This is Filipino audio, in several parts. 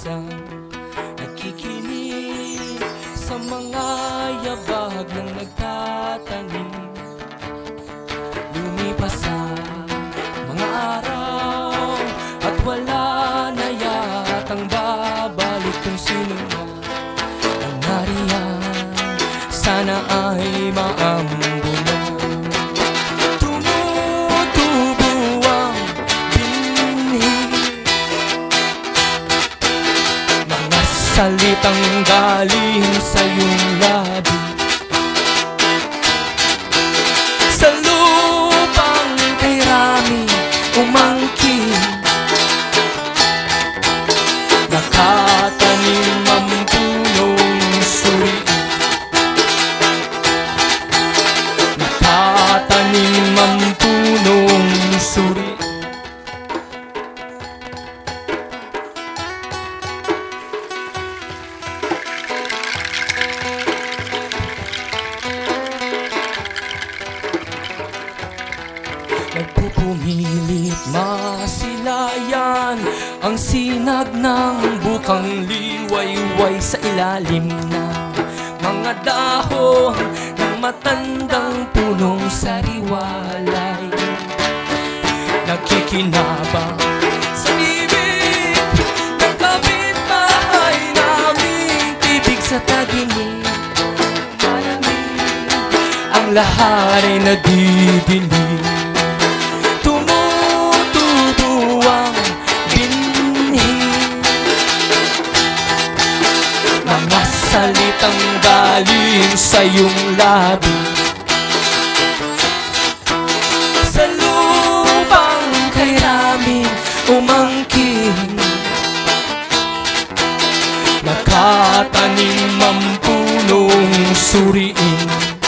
minsan Nakikinig sa mga yabag ng nagtatanim. Salitang galing sa iyong labi Ang sinag ng bukang liwayway sa ilalim ng Mga dahon ng matandang punong sariwalay. Nakikinabang sa bibig ng kapitbahay naming Tibig sa taginig malamig Ang lahat ay nadidinig labi Sa lupang kay Rami umangkin. Nakatanim ang punong suriin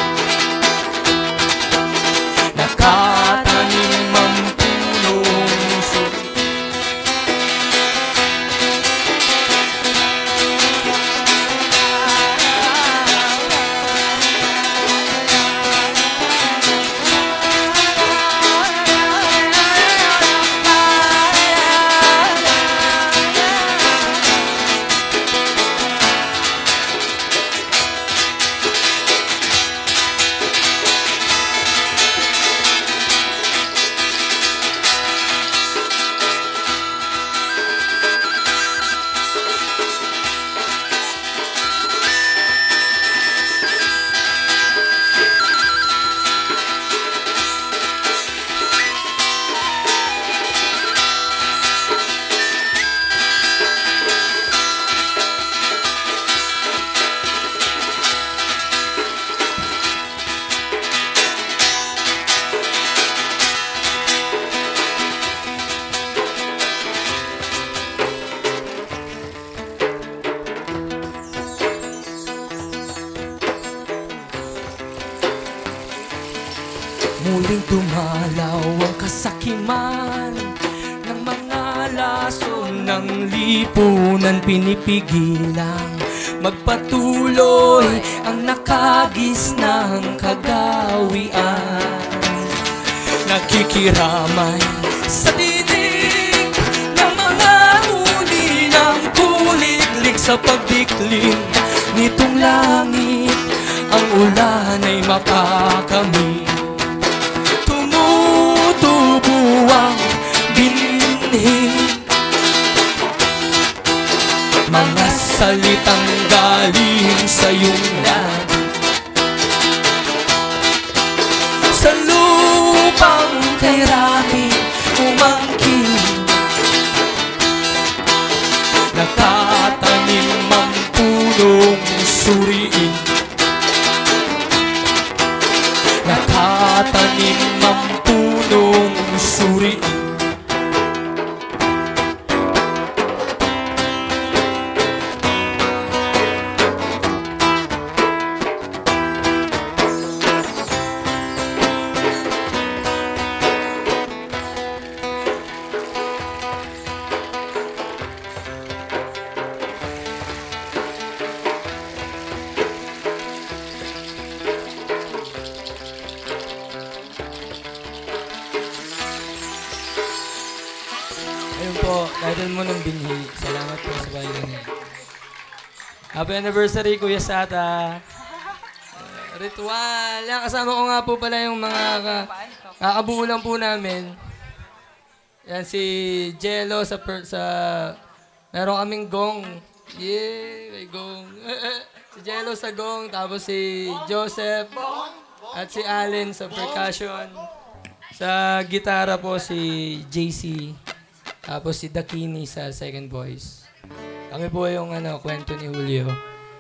Muling dumalaw ang kasakiman Ng mga lason ng lipunan. Pinipigilang magpatuloy Ang nakagis ng kagawian. Nakikiramay sa didig Ng mga uni ng kuliglig Sa pagdiklim nitong langit Ang ulan ay makakamit salitang galing sa iyong labi Sa lupang kay Rami umangkin. Nakatanim ang punong suriin. Nakatanim ang punong suriin Ayun po, title mo ng binhi. Salamat po sa bayan. Happy anniversary, Kuya Sata. Uh, ritual. Yan, kasama ko nga po pala yung mga ka- kakabuo po namin. Yan, si Jello sa, per, sa meron kaming gong. Yeah, may gong. si Jello sa gong, tapos si Joseph at si Allen sa percussion. Sa gitara po si JC. Tapos si Dakini sa second voice. Kami po yung ano, kwento ni Julio.